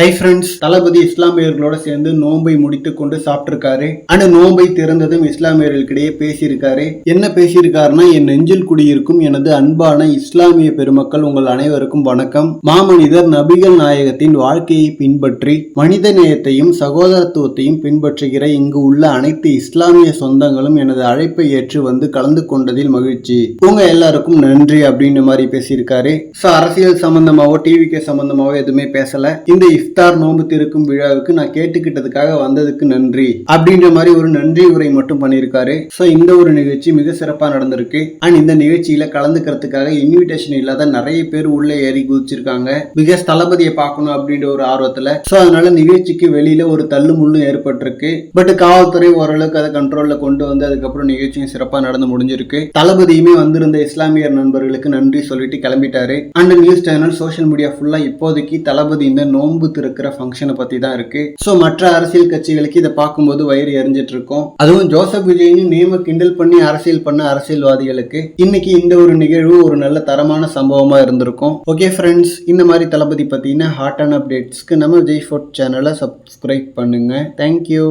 Hi friends தளபதி இஸ்லாமியர்களோட சேர்ந்து நோன்பை முடித்து கொண்டு சாப்பிட்டிருக்காரு. அனு நோன்பை திறந்ததும் இஸ்லாமியர்களுக்கிடையே பேசியிருக்காரு. என்ன பேசியிருக்காருன்னா என் நெஞ்சில் குடியிருக்கும் எனது அன்பான இஸ்லாமிய பெருமக்கள் உங்கள் அனைவருக்கும் வணக்கம். மாமனிதர் நபிகள் நாயகத்தின் வாழ்க்கையை பின்பற்றி மனித நேயத்தையும் சகோதரத்துவத்தையும் பின்பற்றுகிற இங்கு உள்ள அனைத்து இஸ்லாமிய சொந்தங்களும் எனது அழைப்பை ஏற்று வந்து கலந்து கொண்டதில் மகிழ்ச்சி. உங்க எல்லாருக்கும் நன்றி அப்படின்ற மாதிரி பேசியிருக்காரு. ஸோ அரசியல் சம்பந்தமாவோ டிவிக்கு சம்பந்தமாவோ எதுவுமே பேசல. இந்த இஃப்தார் நோன்பு திறக்கும் விழாவுக்கு நான் கேட்டுக்கிட்டதுக்காக வந்ததுக்கு நன்றி. அப்படின்ற மாதிரி ஒரு நன்றி உரை மட்டும் பண்ணியிருக்காரு. ஸோ இந்த ஒரு நிகழ்ச்சி மிக சிறப்பாக நடந்திருக்கு. அண்ட் இந்த நிகழ்ச்சியில கலந்துக்கிறதுக்காக இன்விடேஷன் இல்லாத நிறைய பேர் உள்ளே ஏறி குதிச்சிருக்காங்க. மிக தளபதியை பார்க்கணும் அப்படின்ற ஒரு ஆர்வத்துல. ஸோ அதனால நிகழ்ச்சிக்கு வெளியில ஒரு தள்ளு முள்ளும் ஏற்பட்டிருக்கு. பட் காவல்துறை ஓரளவுக்கு அதை கண்ட்ரோல்ல கொண்டு வந்து அதுக்கப்புறம் நிகழ்ச்சியும் சிறப்பாக நடந்து முடிஞ்சிருக்கு. தளபதியுமே வந்திருந்த இஸ்லாமியர் நண்பர்களுக்கு நன்றி சொல்லிட்டு கிளம்பிட்டாரு. And news channel social media ஃபுல்லா இப்போதைக்கு தளபதி இந்த நோன்பு திறக்கிற ஃபங்க்ஷனை பத்தி தான் இருக்கு. ஸோ மற்ற அரசியல் கட்சிகளுக்கு இதை பார்க்கும்போது வயிறு எரிஞ்சிட்டு இருக்கும். அதுவும் ஜோசப் விஜய்னு நேம கிண்டல் பண்ணி அரசியல் பண்ண அரசியல்வாதிகளுக்கு இன்னைக்கு இந்த ஒரு நிகழ்வு ஒரு நல்ல தரமான சம்பவமா இருந்திருக்கும். ஓகே ஃப்ரெண்ட்ஸ் இந்த மாதிரி தளபதி பார்த்தீங்கன்னா ஹாட் அண்ட் அப்டேட்ஸ்க்கு நம்ம ஜெய் ஃபோர்ட் சேனலை சப்ஸ்கிரைப் பண்ணுங்க. Thank you